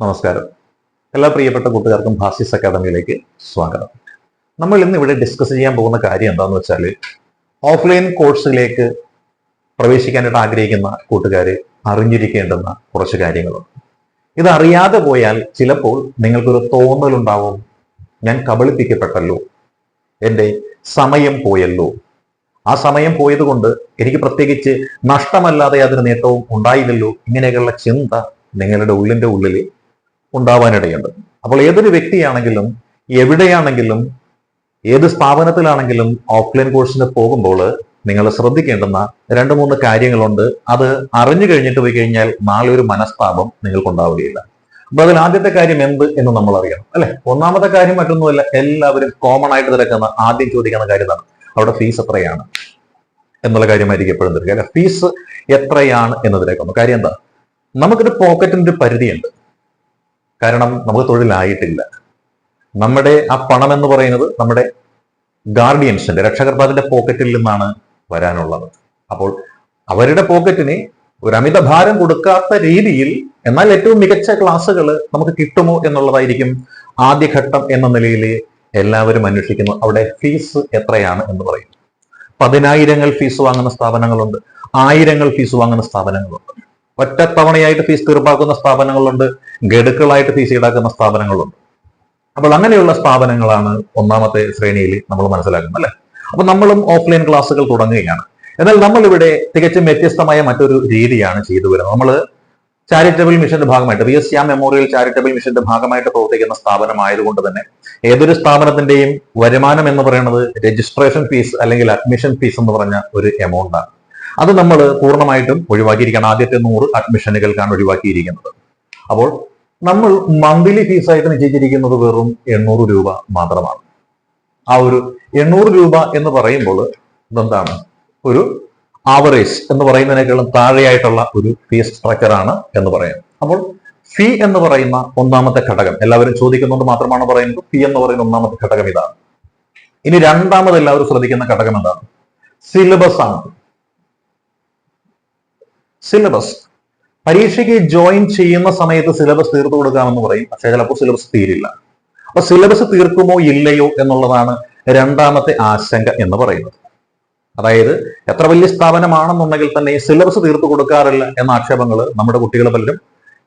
നമസ്കാരം. എല്ലാ പ്രിയപ്പെട്ട കൂട്ടുകാർക്കും ഭാസിസ് അക്കാദമിയിലേക്ക് സ്വാഗതം. നമ്മൾ ഇന്ന് ഇവിടെ ഡിസ്കസ് ചെയ്യാൻ പോകുന്ന കാര്യം എന്താണെന്ന് വെച്ചാൽ ഓഫ്ലൈൻ കോഴ്സിലേക്ക് പ്രവേശിക്കാനായിട്ട് ആഗ്രഹിക്കുന്ന കൂട്ടുകാർ അറിഞ്ഞിരിക്കേണ്ടുന്ന കുറച്ച് കാര്യങ്ങളുണ്ട്. ഇത് അറിയാതെ പോയാൽ ചിലപ്പോൾ നിങ്ങൾക്കൊരു തോന്നലുണ്ടാവും. ഞാൻ കബളിപ്പിക്കപ്പെട്ടല്ലോ. എന്റെ സമയം പോയല്ലോ. ആ സമയം പോയതുകൊണ്ട് എനിക്ക് പ്രത്യേകിച്ച് നഷ്ടമല്ലാതെ യാതൊരു നേട്ടവും ഉണ്ടായില്ലല്ലോ. ഇങ്ങനെയൊക്കെയുള്ള ചിന്ത നിങ്ങളുടെ ഉള്ളിന്റെ ഉള്ളിൽ ഉണ്ടാവാനിടയുണ്ട്. അപ്പോൾ ഏതൊരു വ്യക്തിയാണെങ്കിലും എവിടെയാണെങ്കിലും ഏത് സ്ഥാപനത്തിലാണെങ്കിലും ഓഫ്ലൈൻ കോഴ്സിന് പോകുമ്പോൾ നിങ്ങൾ ശ്രദ്ധിക്കേണ്ടുന്ന രണ്ട് മൂന്ന് കാര്യങ്ങളുണ്ട്. അത് അറിഞ്ഞു കഴിഞ്ഞിട്ട് പോയി കഴിഞ്ഞാൽ നാളെ ഒരു മനസ്താപം നിങ്ങൾക്കുണ്ടാവുകയില്ല. അപ്പൊ അതിൽ ആദ്യത്തെ കാര്യം എന്ത് എന്ന് നമ്മൾ അറിയണം അല്ലെ? ഒന്നാമത്തെ കാര്യം മറ്റൊന്നുമല്ല എല്ലാവരും കോമൺ ആയിട്ട് തിരക്കുന്ന ആദ്യം ചോദിക്കുന്ന കാര്യമാണ്. അവിടെ ഫീസ് എത്രയാണ് എന്നുള്ള കാര്യമായിരിക്കും എപ്പോഴും തിരക്കുക അല്ലെ? ഫീസ് എത്രയാണ് എന്ന് തിരക്കുന്നു കാര്യം എന്താ? നമുക്കൊരു പോക്കറ്റിന്റെ ഒരു പരിധിയുണ്ട്. കാരണം നമുക്ക് തൊഴിലായിട്ടില്ല നമ്മുടെ ആ പണം എന്ന് പറയുന്നത് നമ്മുടെ ഗാർഡിയൻസിന്റെ രക്ഷകർത്താവിന്റെ പോക്കറ്റിൽ നിന്നാണ് വരാനുള്ളത്. അപ്പോൾ അവരുടെ പോക്കറ്റിന് ഒരു അമിത ഭാരം കൊടുക്കാത്ത രീതിയിൽ എന്നാൽ ഏറ്റവും മികച്ച ക്ലാസ്സുകൾ നമുക്ക് കിട്ടുമോ എന്നുള്ളതായിരിക്കും ആദ്യഘട്ടം എന്ന നിലയിൽ എല്ലാവരും അന്വേഷിക്കുന്നു. അവിടെ ഫീസ് എത്രയാണ് എന്ന് പറയും. പതിനായിരങ്ങൾ ഫീസ് വാങ്ങുന്ന സ്ഥാപനങ്ങളുണ്ട്. ആയിരങ്ങൾ ഫീസ് വാങ്ങുന്ന സ്ഥാപനങ്ങളുണ്ട്. ഒറ്റത്തവണയായിട്ട് ഫീസ് തീർപ്പാക്കുന്ന സ്ഥാപനങ്ങളുണ്ട് ഗഡുക്കളായിട്ട് ഫീസ് ഈടാക്കുന്ന സ്ഥാപനങ്ങളുണ്ട്. അപ്പോൾ അങ്ങനെയുള്ള സ്ഥാപനങ്ങളാണ് ഒന്നാമത്തെ ശ്രേണിയിൽ നമ്മൾ മനസ്സിലാക്കുന്നത് അല്ലെ? അപ്പൊ നമ്മളും ഓഫ്ലൈൻ ക്ലാസ്സുകൾ തുടങ്ങുകയാണ്. എന്നാൽ നമ്മളിവിടെ തികച്ചും വ്യത്യസ്തമായ മറ്റൊരു രീതിയാണ് ചെയ്തു വരുന്നത്. നമ്മൾ ചാരിറ്റബിൾ മിഷന്റെ ഭാഗമായിട്ട് V S Shyam memorial charitable മിഷന്റെ ഭാഗമായിട്ട് പ്രവർത്തിക്കുന്ന സ്ഥാപനമായതുകൊണ്ട് തന്നെ ഏതൊരു സ്ഥാപനത്തിന്റെയും വരുമാനം എന്ന് പറയുന്നത് രജിസ്ട്രേഷൻ ഫീസ് അല്ലെങ്കിൽ അഡ്മിഷൻ ഫീസ് എന്ന് പറഞ്ഞ ഒരു എമൗണ്ട് ആണ്. അത് നമ്മൾ പൂർണമായിട്ടും ഒഴിവാക്കിയിരിക്കണം. ആദ്യത്തെ നൂറ് അഡ്മിഷനുകൾക്കാണ് ഒഴിവാക്കിയിരിക്കുന്നത്. അപ്പോൾ നമ്മൾ മന്ത്ലി ഫീസായിട്ട് നിശ്ചയിച്ചിരിക്കുന്നത് വെറും എണ്ണൂറ് രൂപ മാത്രമാണ്. ആ ഒരു എണ്ണൂറ് രൂപ എന്ന് പറയുമ്പോൾ ഇതെന്താണ്? ഒരു ആവറേജ് എന്ന് പറയുന്നതിനേക്കാളും താഴെയായിട്ടുള്ള ഒരു ഫീസ് സ്ട്രക്ചർ ആണ് എന്ന് പറയാം. അപ്പോൾ ഫീ എന്ന് പറയുന്ന ഒന്നാമത്തെ ഘടകം എല്ലാവരും ചോദിക്കുന്നുണ്ട് മാത്രമാണ് പറയുന്നത്? ഫീ എന്ന് പറയുന്ന ഒന്നാമത്തെ ഘടകം ഇതാണ്. ഇനി രണ്ടാമത് എല്ലാവരും ശ്രദ്ധിക്കുന്ന ഘടകം എന്താണ്? സിലബസ് ആണ്. സിലബസ് പരീക്ഷയ്ക്ക് ജോയിൻ ചെയ്യുന്ന സമയത്ത് സിലബസ് തീർത്തു കൊടുക്കാമെന്ന് പറയും. പക്ഷേ ചിലപ്പോൾ സിലബസ് തീരില്ല. അപ്പൊ സിലബസ് തീർക്കുമോ ഇല്ലയോ എന്നുള്ളതാണ് രണ്ടാമത്തെ ആശങ്ക എന്ന് പറയുന്നത്. അതായത് എത്ര വലിയ സ്ഥാപനമാണെന്നുണ്ടെങ്കിൽ തന്നെ സിലബസ് തീർത്തു കൊടുക്കാറില്ല എന്ന ആക്ഷേപങ്ങൾ നമ്മുടെ കുട്ടികൾ പലരും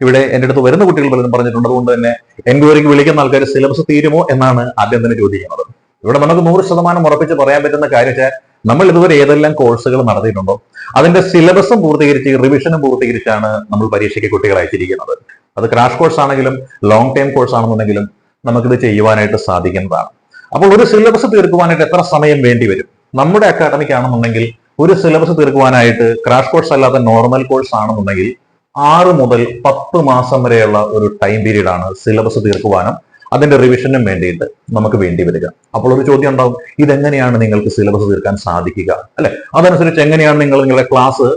ഇവിടെ എന്റെ അടുത്ത് വരുന്ന കുട്ടികൾ പലരും പറഞ്ഞിട്ടുണ്ട്. അതുകൊണ്ട് തന്നെ എൻക്വയറിക്ക് വിളിക്കുന്ന ആൾക്കാർ സിലബസ് തീരുമോ എന്നാണ് ആദ്യം തന്നെ ചോദിക്കുന്നത് ഇവിടെ നമുക്ക് നൂറ് ശതമാനം ഉറപ്പിച്ച് പറയാൻ പറ്റുന്ന കാര്യം വെച്ചാൽ നമ്മൾ ഇതുവരെ ഏതെല്ലാം കോഴ്സുകൾ നടത്തിയിട്ടുണ്ടോ അതിന്റെ സിലബസും പൂർത്തീകരിച്ച് റിവിഷനും പൂർത്തീകരിച്ചാണ് നമ്മൾ പരീക്ഷയ്ക്ക് കുട്ടികളെ അയച്ചിരിക്കുന്നത്. അത് ക്രാഷ് കോഴ്സ് ആണെങ്കിലും ലോങ് ടൈം കോഴ്സ് ആണെന്നുണ്ടെങ്കിലും നമുക്കിത് ചെയ്യുവാനായിട്ട് സാധിക്കുന്നതാണ്. അപ്പോൾ ഒരു സിലബസ് തീർക്കുവാനായിട്ട് എത്ര സമയം വേണ്ടി വരും? നമ്മുടെ അക്കാഡമിക് ആണെന്നുണ്ടെങ്കിൽ ഒരു സിലബസ് തീർക്കുവാനായിട്ട് ക്രാഷ് കോഴ്സ് അല്ലാതെ നോർമൽ കോഴ്സ് ആണെന്നുണ്ടെങ്കിൽ ആറ് മുതൽ പത്ത് മാസം വരെയുള്ള ഒരു ടൈം പീരീഡാണ് സിലബസ് തീർക്കുവാനും അതിന്റെ റിവിഷനും വേണ്ടിയിട്ട് നമുക്ക് വേണ്ടി വരിക. അപ്പോൾ ഒരു ചോദ്യം ഉണ്ടാവും ഇതെങ്ങനെയാണ് നിങ്ങൾക്ക് സിലബസ് തീർക്കാൻ സാധിക്കുക? അല്ലെ? അതനുസരിച്ച് എങ്ങനെയാണ് നിങ്ങൾ നിങ്ങളുടെ ക്ലാസ്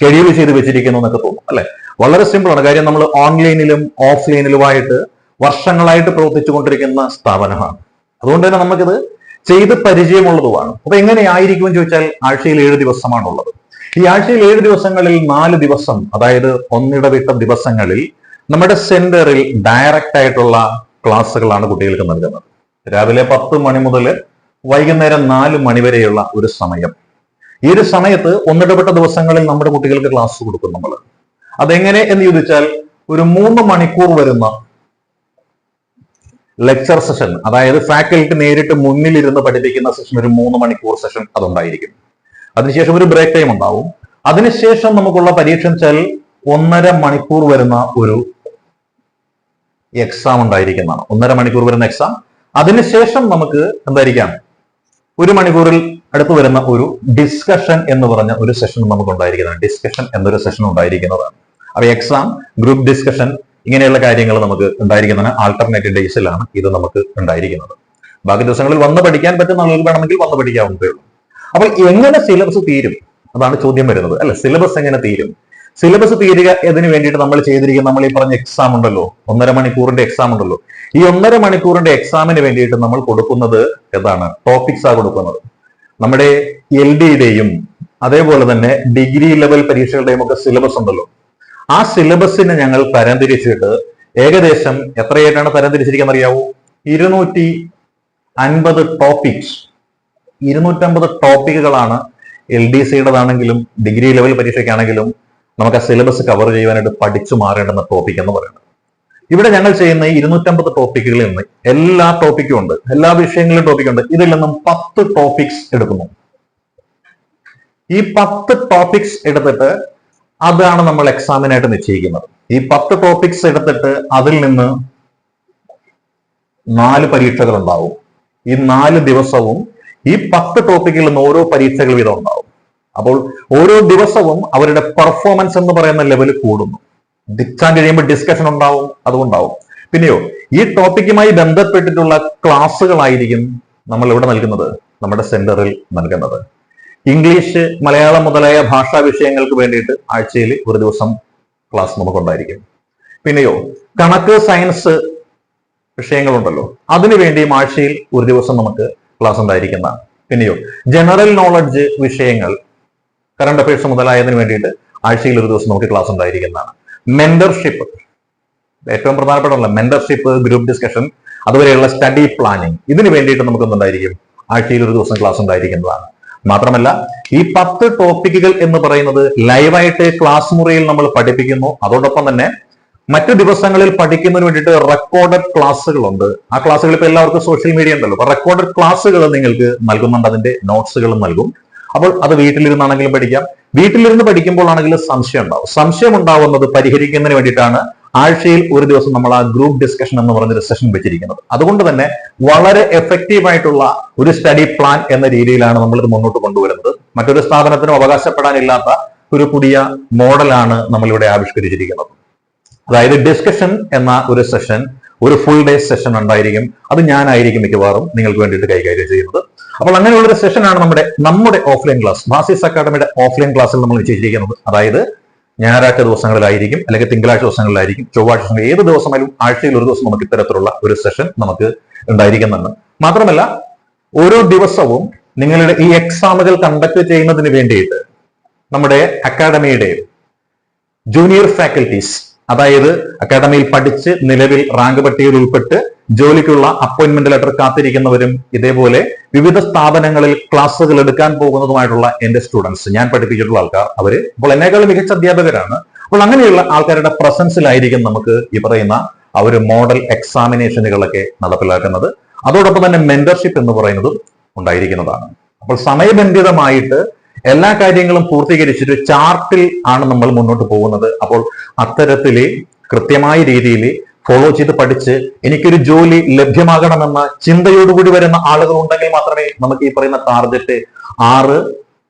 ഷെഡ്യൂൾ ചെയ്ത് വെച്ചിരിക്കുന്നു എന്നൊക്കെ തോന്നും അല്ലെ? വളരെ സിമ്പിൾ ആണ്. കാര്യം നമ്മൾ ഓൺലൈനിലും ഓഫ്ലൈനിലുമായിട്ട് വർഷങ്ങളായിട്ട് പ്രവർത്തിച്ചുകൊണ്ടിരിക്കുന്ന സ്ഥാപനമാണ്. അതുകൊണ്ട് തന്നെ നമുക്കിത് ചെയ്ത് പരിചയമുള്ളതുമാണ്. അപ്പൊ എങ്ങനെയായിരിക്കും എന്ന് ചോദിച്ചാൽ ആഴ്ചയിൽ ഏഴ് ദിവസമാണുള്ളത്. ഈ ആഴ്ചയിൽ ഏഴ് ദിവസങ്ങളിൽ നാല് ദിവസം അതായത് ഒന്നിടവിട്ട ദിവസങ്ങളിൽ നമ്മുടെ സെന്ററിൽ ഡയറക്റ്റ് ആയിട്ടുള്ള ക്ലാസ്സുകളാണ് കുട്ടികൾക്ക് നൽകുന്നത്. രാവിലെ പത്ത് മണി മുതൽ വൈകുന്നേരം നാല് മണി വരെയുള്ള ഒരു സമയം. ഈ ഒരു സമയത്ത് ഒന്നിടപെട്ട ദിവസങ്ങളിൽ നമ്മുടെ കുട്ടികൾക്ക് ക്ലാസ് കൊടുക്കും നമ്മൾ അതെങ്ങനെ എന്ന് ചോദിച്ചാൽ ഒരു മൂന്ന് മണിക്കൂർ വരുന്ന ലെക്ചർ സെഷൻ അതായത് ഫാക്കൽറ്റി നേരിട്ട് മുന്നിലിരുന്ന് പഠിപ്പിക്കുന്ന സെഷൻ ഒരു മൂന്ന് മണിക്കൂർ സെഷൻ അതുണ്ടായിരിക്കും. അതിനുശേഷം ഒരു ബ്രേക്ക് ടൈം ഉണ്ടാവും. അതിനുശേഷം നമുക്കുള്ള പരീക്ഷ വെച്ചാൽ ഒന്നര മണിക്കൂർ വരുന്ന ഒരു എക്സാം ഉണ്ടായിരിക്കുന്നതാണ്. ഒന്നര മണിക്കൂർ വരുന്ന എക്സാം അതിനുശേഷം നമുക്ക് എന്തായിരിക്കാം? ഒരു മണിക്കൂറിൽ അടുത്ത് വരുന്ന ഒരു ഡിസ്കഷൻ എന്ന് പറഞ്ഞ ഒരു സെഷൻ നമുക്ക് ഉണ്ടായിരിക്കുന്നതാണ് ഡിസ്കഷൻ എന്നൊരു സെഷൻ ഉണ്ടായിരിക്കുന്നതാണ്. അപ്പൊ എക്സാം ഗ്രൂപ്പ് ഡിസ്കഷൻ ഇങ്ങനെയുള്ള കാര്യങ്ങൾ നമുക്ക് ഉണ്ടായിരിക്കുന്നതാണ്. ആൾട്ടർനേറ്റീവ് ഡേയ്സിലാണ് ഇത് നമുക്ക് ഉണ്ടായിരിക്കുന്നത്. ബാക്കി ദിവസങ്ങളിൽ വന്ന് പഠിക്കാൻ പറ്റുന്ന ആളുകൾ വേണമെങ്കിൽ വന്ന് പഠിക്കാവുന്നതേ ഉള്ളൂ. അപ്പോൾ എങ്ങനെ സിലബസ് തീരും? അതാണ് ചോദ്യം വരുന്നത്. അല്ലെ? സിലബസ് എങ്ങനെ തീരും? സിലബസ് തീരുക എന്നതിന് വേണ്ടിയിട്ട് നമ്മൾ ചെയ്തിരിക്കുന്ന നമ്മൾ ഈ പറഞ്ഞ എക്സാം ഉണ്ടല്ലോ. ഒന്നര മണിക്കൂറിന്റെ എക്സാം ഉണ്ടല്ലോ. ഈ ഒന്നര മണിക്കൂറിന്റെ എക്സാമിന് വേണ്ടിയിട്ട് നമ്മൾ കൊടുക്കുന്നത് എന്താണ് ടോപ്പിക്സ് ആ കൊടുക്കുന്നത്. നമ്മുടെ എൽ ഡിയുടെയും അതേപോലെ തന്നെ ഡിഗ്രി ലെവൽ പരീക്ഷകളുടെയും ഒക്കെ സിലബസ് ഉണ്ടല്ലോ. ആ സിലബസിനെ ഞങ്ങൾ തരംതിരിച്ചിട്ട് ഏകദേശം എത്രയായിട്ടാണ് തരംതിരിച്ചിരിക്കുന്നത് അറിയാവൂ? ഇരുന്നൂറ്റി അൻപത് ടോപ്പിക്സ് ഇരുന്നൂറ്റമ്പത് ടോപ്പിക്കുകളാണ് എൽ ഡി സിയുടേതാണെങ്കിലും ഡിഗ്രി ലെവൽ പരീക്ഷയ്ക്കാണെങ്കിലും നമുക്ക് ആ സിലബസ് കവർ ചെയ്യുവാനായിട്ട് പഠിച്ചു മാറേണ്ടുന്ന ടോപ്പിക് എന്ന് പറയുന്നത്. ഇവിടെ ഞങ്ങൾ ചെയ്യുന്ന ഈ ഇരുന്നൂറ്റമ്പത് ടോപ്പിക്കുകളിൽ നിന്ന് എല്ലാ ടോപ്പിക്കും ഉണ്ട്. എല്ലാ വിഷയങ്ങളിലും ടോപ്പിക് ഉണ്ട്. ഇതിൽ നിന്നും പത്ത് ടോപ്പിക്സ് എടുക്കുന്നു. ഈ പത്ത് ടോപ്പിക്സ് എടുത്തിട്ട് അതാണ് നമ്മൾ എക്സാമിനായിട്ട് നിശ്ചയിക്കുന്നത്. ഈ പത്ത് ടോപ്പിക്സ് എടുത്തിട്ട് അതിൽ നിന്ന് നാല് പരീക്ഷകൾ ഉണ്ടാവും. ഈ നാല് ദിവസവും ഈ പത്ത് ടോപ്പിക്കിൽ നിന്ന് ഓരോ പരീക്ഷകൾ വീതം ഉണ്ടാവും അപ്പോൾ ഓരോ ദിവസവും അവരുടെ പെർഫോമൻസ് എന്ന് പറയുന്ന ലെവൽ കൂടുന്നു. എക്സാം കഴിയുമ്പോൾ ഡിസ്കഷൻ ഉണ്ടാവും അതുകൊണ്ടാവും പിന്നെയോ ഈ ടോപ്പിക്കുമായി ബന്ധപ്പെട്ടിട്ടുള്ള ക്ലാസ്സുകളായിരിക്കും നമ്മൾ ഇവിടെ നൽകുന്നത് നമ്മുടെ സെന്ററിൽ നൽകുന്നത്. ഇംഗ്ലീഷ് മലയാളം മുതലായ ഭാഷാ വിഷയങ്ങൾക്ക് വേണ്ടിയിട്ട് ആഴ്ചയിൽ ഒരു ദിവസം ക്ലാസ് നമുക്കുണ്ടായിരിക്കും. പിന്നെയോ കണക്ക് സയൻസ് വിഷയങ്ങളുണ്ടല്ലോ അതിനു വേണ്ടിയും ആഴ്ചയിൽ ഒരു ദിവസം നമുക്ക് ക്ലാസ് ഉണ്ടായിരിക്കുന്നതാണ്. പിന്നെയോ ജനറൽ നോളജ് വിഷയങ്ങൾ കറണ്ട് അഫയേഴ്സ് മുതലായതിനു വേണ്ടിയിട്ട് ആഴ്ചയിൽ ഒരു ദിവസം നമുക്ക് ക്ലാസ് ഉണ്ടായിരിക്കുന്നതാണ്. മെന്റർഷിപ്പ് ഏറ്റവും പ്രധാനപ്പെട്ട മെന്റർഷിപ്പ് ഗ്രൂപ്പ് ഡിസ്കഷൻ അതുവരെയുള്ള സ്റ്റഡി പ്ലാനിങ് ഇതിനു വേണ്ടിയിട്ട് നമുക്ക് എന്തുണ്ടായിരിക്കും ആഴ്ചയിൽ ഒരു ദിവസം ക്ലാസ് ഉണ്ടായിരിക്കുന്നതാണ്. മാത്രമല്ല ഈ പത്ത് ടോപ്പിക്കുകൾ എന്ന് പറയുന്നത് ലൈവായിട്ട് ക്ലാസ് മുറിയിൽ നമ്മൾ പഠിപ്പിക്കുന്നു. അതോടൊപ്പം തന്നെ മറ്റു ദിവസങ്ങളിൽ പഠിക്കുന്നതിന് വേണ്ടിയിട്ട് റെക്കോർഡഡ് ക്ലാസ്സുകളുണ്ട് ആ ക്ലാസ്സുകൾ ഇപ്പൊ എല്ലാവർക്കും സോഷ്യൽ മീഡിയ ഉണ്ടല്ലോ. അപ്പൊ റെക്കോർഡഡ് ക്ലാസ്സുകൾ നിങ്ങൾക്ക് നൽകുന്നുണ്ട്. അതിന്റെ നോട്ട്സുകളും നൽകും. അപ്പോൾ അത് വീട്ടിലിരുന്നാണെങ്കിലും പഠിക്കാം. വീട്ടിലിരുന്ന് പഠിക്കുമ്പോൾ ആണെങ്കിലും സംശയം ഉണ്ടാവും സംശയം ഉണ്ടാവുന്നത് പരിഹരിക്കുന്നതിന് വേണ്ടിയിട്ടാണ് ആഴ്ചയിൽ ഒരു ദിവസം നമ്മൾ ആ ഗ്രൂപ്പ് ഡിസ്കഷൻ എന്ന് പറഞ്ഞൊരു സെഷൻ വെച്ചിരിക്കുന്നത്. അതുകൊണ്ട് തന്നെ വളരെ എഫക്റ്റീവ് ആയിട്ടുള്ള ഒരു സ്റ്റഡി പ്ലാൻ എന്ന രീതിയിലാണ് നമ്മൾ ഇത് മുന്നോട്ട് കൊണ്ടുവരുന്നത്. മറ്റൊരു സ്ഥാപനത്തിനും അവകാശപ്പെടാനില്ലാത്ത ഒരു പുതിയ മോഡലാണ് നമ്മളിവിടെ ആവിഷ്കരിച്ചിരിക്കുന്നത്. അതായത് ഡിസ്കഷൻ എന്ന ഒരു സെഷൻ ഒരു ഫുൾ ഡേ സെഷൻ ഉണ്ടായിരിക്കും. അത് ഞാനായിരിക്കും മിക്കവാറും നിങ്ങൾക്ക് വേണ്ടിയിട്ട് കൈകാര്യം ചെയ്യുന്നത്. അപ്പോൾ അങ്ങനെയുള്ള ഒരു സെഷനാണ് നമ്മുടെ നമ്മുടെ ഓഫ്ലൈൻ ക്ലാസ് മാസിസ് അക്കാഡമിയുടെ ഓഫ്ലൈൻ ക്ലാസ്സിൽ നമ്മൾ നിശ്ചയിച്ചിരിക്കുന്നത്. അതായത് ഞായറാഴ്ച ദിവസങ്ങളിലായിരിക്കും അല്ലെങ്കിൽ തിങ്കളാഴ്ച ദിവസങ്ങളിലായിരിക്കും ചൊവ്വാഴ്ച ദിവസങ്ങൾ ഏത് ദിവസമായാലും ആഴ്ചയിൽ ഒരു ദിവസം നമുക്ക് ഇത്തരത്തിലുള്ള ഒരു സെഷൻ നമുക്ക് ഉണ്ടായിരിക്കുന്നതാണ് മാത്രമല്ല ഓരോ ദിവസവും നിങ്ങളുടെ ഈ എക്സാമുകൾ കണ്ടക്ട് ചെയ്യുന്നതിന് വേണ്ടിയിട്ട് നമ്മുടെ അക്കാഡമിയുടെ ജൂനിയർ ഫാക്കൽറ്റീസ് അതായത് അക്കാദമിയിൽ പഠിച്ച് നിലവിൽ റാങ്ക് പട്ടികയിൽ ഉൾപ്പെട്ട് ജോലിക്കുള്ള അപ്പോയിന്റ്മെന്റ് ലെറ്റർ കാത്തിരിക്കുന്നവരും ഇതേപോലെ വിവിധ സ്ഥാപനങ്ങളിൽ ക്ലാസ്സുകൾ എടുക്കാൻ പോകുന്നതുമായിട്ടുള്ള എന്റെ സ്റ്റുഡൻസ് ഞാൻ പഠിപ്പിച്ചിട്ടുള്ള ആൾക്കാർ. അവർ അപ്പോൾ എന്നെക്കാളും മികച്ച അധ്യാപകരാണ്. അപ്പോൾ അങ്ങനെയുള്ള ആൾക്കാരുടെ പ്രസൻസിലായിരിക്കും നമുക്ക് ഈ പറയുന്ന ആ ഒരു മോഡൽ എക്സാമിനേഷനുകളൊക്കെ നടപ്പിലാക്കുന്നത്. അതോടൊപ്പം തന്നെ മെന്റർഷിപ്പ് എന്ന് പറയുന്നതും ഉണ്ടായിരിക്കുന്നതാണ്. അപ്പോൾ സമയബന്ധിതമായിട്ട് എല്ലാ കാര്യങ്ങളും പൂർത്തീകരിച്ചിട്ട് ചാർട്ടിൽ ആണ് നമ്മൾ മുന്നോട്ട് പോകുന്നത്. അപ്പോൾ അത്തരത്തിൽ കൃത്യമായ രീതിയിൽ ഫോളോ ചെയ്ത് പഠിച്ച് എനിക്കൊരു ജോലി ലഭ്യമാകണമെന്ന ചിന്തയോടുകൂടി വരുന്ന ആളുകൾ ഉണ്ടെങ്കിൽ മാത്രമേ നമുക്ക് ഈ പറയുന്ന ടാർഗറ്റ് ആറ്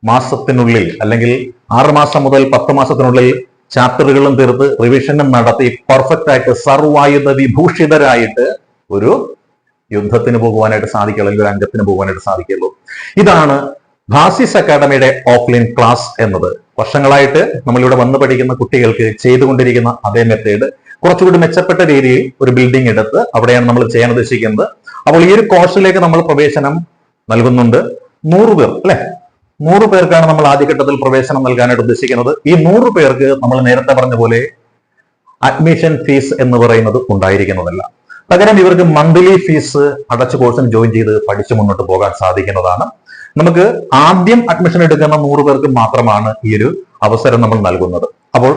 മാസത്തിനുള്ളിൽ അല്ലെങ്കിൽ ആറ് മാസം മുതൽ പത്ത് മാസത്തിനുള്ളിൽ ചാപ്റ്ററുകളും തീർത്ത് റിവിഷനും നടത്തി പെർഫെക്റ്റ് ആയിട്ട് സർവായുധ വിഭൂഷിതരായിട്ട് ഒരു യുദ്ധത്തിന് പോകുവാനായിട്ട് സാധിക്കുള്ളൂ അല്ലെങ്കിൽ ഒരു അംഗത്തിന് പോകുവാനായിട്ട് സാധിക്കുള്ളൂ ഇതാണ് ഭാസിസ് അക്കാഡമിയുടെ ഓഫ്ലൈൻ ക്ലാസ് എന്നത് വർഷങ്ങളായിട്ട് നമ്മളിവിടെ വന്ന് പഠിക്കുന്ന കുട്ടികൾക്ക് ചെയ്തുകൊണ്ടിരിക്കുന്ന അതേ മെത്തേഡ് കുറച്ചുകൂടി മെച്ചപ്പെട്ട രീതിയിൽ ഒരു ബിൽഡിംഗ് എടുത്ത് അവിടെയാണ് നമ്മൾ ചെയ്യാൻ ഉദ്ദേശിക്കുന്നത്. അപ്പോൾ ഈ ഒരു കോഴ്സിലേക്ക് നമ്മൾ പ്രവേശനം നൽകുന്നുണ്ട്. നൂറ് പേർ അല്ലെ? നൂറ് പേർക്കാണ് നമ്മൾ ആദ്യഘട്ടത്തിൽ പ്രവേശനം നൽകാനായിട്ട് ഉദ്ദേശിക്കുന്നത്. ഈ നൂറ് പേർക്ക് നമ്മൾ നേരത്തെ പറഞ്ഞ പോലെ അഡ്മിഷൻ ഫീസ് എന്ന് പറയുന്നത് ഉണ്ടായിരിക്കുന്നതല്ല. പകരം ഇവർക്ക് മന്ത്ലി ഫീസ് അടച്ച കോഴ്സിന് ജോയിൻ ചെയ്ത് പഠിച്ചു മുന്നോട്ട് പോകാൻ സാധിക്കുന്നതാണ്. നമുക്ക് ആദ്യം അഡ്മിഷൻ എടുക്കുന്ന നൂറ് പേർക്ക് മാത്രമാണ് ഈ ഒരു അവസരം നമ്മൾ നൽകുന്നത്. അപ്പോൾ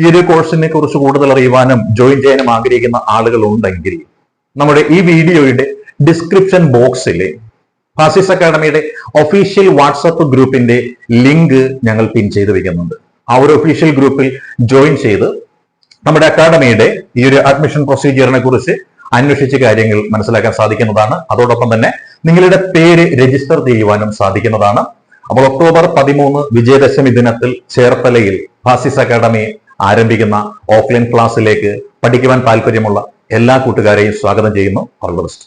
ഈ ഒരു കോഴ്സിനെ കുറിച്ച് കൂടുതൽ അറിയുവാനും ജോയിൻ ചെയ്യാനും ആഗ്രഹിക്കുന്ന ആളുകൾ ഉണ്ടെങ്കിൽ നമ്മുടെ ഈ വീഡിയോയുടെ ഡിസ്ക്രിപ്ഷൻ ബോക്സിലെ ഫാസിസ് അക്കാഡമിയുടെ ഒഫീഷ്യൽ വാട്സപ്പ് ഗ്രൂപ്പിന്റെ ലിങ്ക് ഞങ്ങൾ പിൻ ചെയ്ത് വെക്കുന്നുണ്ട്. ആ ഒരു ഒഫീഷ്യൽ ഗ്രൂപ്പിൽ ജോയിൻ ചെയ്ത് നമ്മുടെ അക്കാഡമിയുടെ ഈ ഒരു അഡ്മിഷൻ പ്രൊസീജിയറിനെ കുറിച്ച് അന്വേഷിച്ച് കാര്യങ്ങൾ മനസ്സിലാക്കാൻ സാധിക്കുന്നതാണ്. അതോടൊപ്പം തന്നെ നിങ്ങളുടെ പേര് രജിസ്റ്റർ ചെയ്യുവാനും സാധിക്കുന്നതാണ്. അപ്പോൾ ഒക്ടോബർ പതിമൂന്ന് വിജയദശമി ദിനത്തിൽ ചേർത്തലയിൽ ഫാസിസ് അക്കാഡമി ആരംഭിക്കുന്ന ഓഫ്ലൈൻ ക്ലാസ്സിലേക്ക് പഠിക്കുവാൻ താല്പര്യമുള്ള എല്ലാ കൂട്ടുകാരെയും സ്വാഗതം ചെയ്യുന്നു. All the best